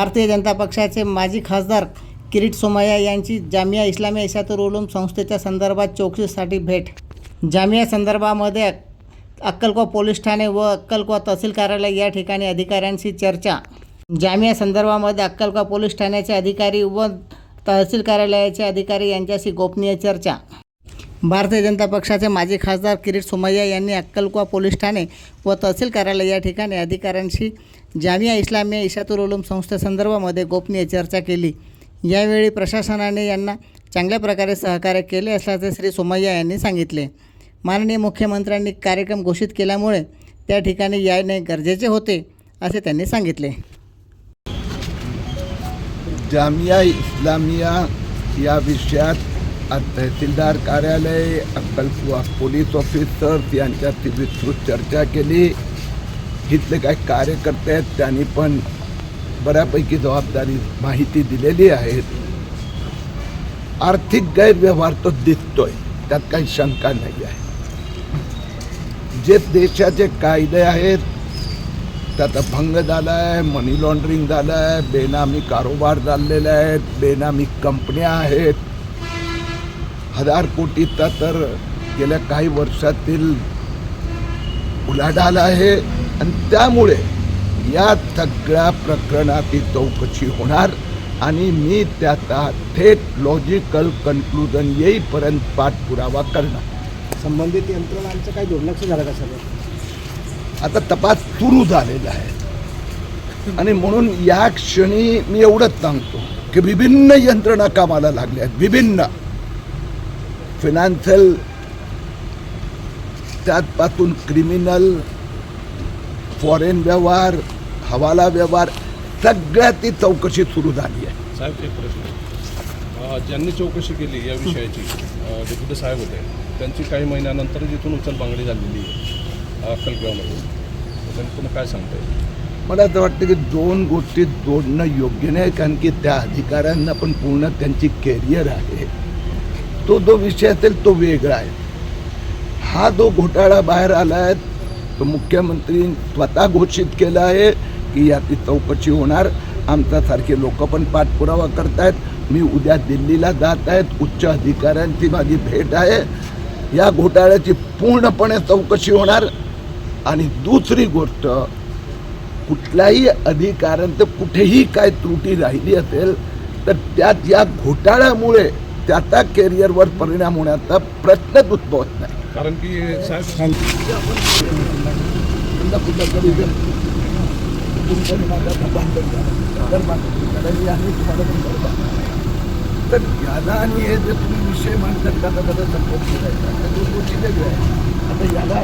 भारतीय जनता पक्षाचे माजी खासदार किरीट सोमय्या यांची जामिया इस्लामिया इशातुर उलूम संस्थेच्या संदर्भात चौकशीसाठी भेट. जामिया संदर्भामध्ये अक्कलकोवा पोलीस ठाणे व अक्कलकोवा तहसील कार्यालय या ठिकाणी अधिकाऱ्यांशी चर्चा. जामिया संदर्भामध्ये अक्कलकोवा पोलीस ठाण्याचे अधिकारी व तहसील कार्यालयाचे अधिकारी यांच्याशी गोपनीय चर्चा. भारतीय जनता पक्षाचे माजी खासदार किरीट सोमय्या यांनी अक्कलकोवा पोलीस ठाणे व तहसील कार्यालय या ठिकाणी अधिकाऱ्यांशी जामिया इस्लामिया इशातुल उलूम संस्थेसंदर्भामध्ये गोपनीय चर्चा केली. यावेळी प्रशासनाने यांना चांगल्या प्रकारे सहकार्य केले असल्याचे श्री सोमय्या यांनी सांगितले. माननीय मुख्यमंत्र्यांनी कार्यक्रम घोषित केल्यामुळे त्या ठिकाणी यायने गरजेचे होते असे त्यांनी सांगितले. जामिया इस्लामिया या विषयात तहसीलदार कार्यालय अक्कलकुवा पोलीस ऑफिसर्स यांच्याशी विस्तृत चर्चा केली. इथले काही कार्यकर्ते आहेत त्यांनी पण बऱ्यापैकी जबाबदारी माहिती दिलेली आहे. आर्थिक गैरव्यवहार तो दिसतोय त्यात काही शंका नाही आहे. जे देशाचे कायदे आहेत त्याचा भंग झाला आहे मनी लॉन्ड्रिंग झालं आहे बेनामी कारोबार चाललेले आहेत बेनामी कंपन्या आहेत हजार कोटीचा तर गेल्या काही वर्षातील उलाढाल आहे. आणि त्यामुळे या सगळ्या प्रकरणाची चौकशी होणार. आणि मी त्याचा थेट लॉजिकल कन्क्लुजन येईपर्यंत पाठपुरावा करणार. संबंधित यंत्रणांचं काही दुर्लक्ष झालं का सगळं? आता तपास सुरू झालेला आहे. आणि म्हणून या क्षणी मी एवढंच सांगतो की विभिन्न यंत्रणा कामाला लागल्या आहेत. विभिन्न. फिनान्शियल त्यातपासून क्रिमिनल फॉरेन व्यवहार हवाला व्यवहार सगळ्या ती चौकशी सुरू झाली आहे. साहेब एक प्रश्न. ज्यांनी चौकशी केली या विषयाची डेप्युटी साहेब होते त्यांची काही महिन्यानंतर जिथून उचलबांगडी झालेली आहे अक्कलगावमधून तर त्यांनी तुम्हाला काय सांगता येईल मला असं वाटतं की दोन गोष्टी जोडणं योग्य नाही कारण की त्या अधिकाऱ्यांना पण पूर्ण त्यांची कॅरियर आहे. तो जो विषय असेल तो वेगळा आहे. हा जो घोटाळा बाहेर आला आहे तो मुख्यमंत्री स्वतः घोषित केला आहे की याची चौकशी होणार. आमच्यासारखे लोक पण पाठपुरावा करतायत. मी उद्या दिल्लीला जात आहेत उच्च अधिकाऱ्यांची माझी भेट आहे. या घोटाळ्याची पूर्णपणे चौकशी होणार. आणि दुसरी गोष्ट कुठल्याही अधिकाऱ्यांचं कुठेही काय त्रुटी राहिली असेल तर त्यात या घोटाळ्यामुळे त्याचा कॅरियरवर परिणाम होण्याचा प्रश्नच उद्भवत नाही कारण की तरी याला आणि हे जे तुम्ही विषय मांडतात त्याचा त्याचा संपर्क करायचा त्या दोन गोष्टी वेगळ्या आहेत. आता याला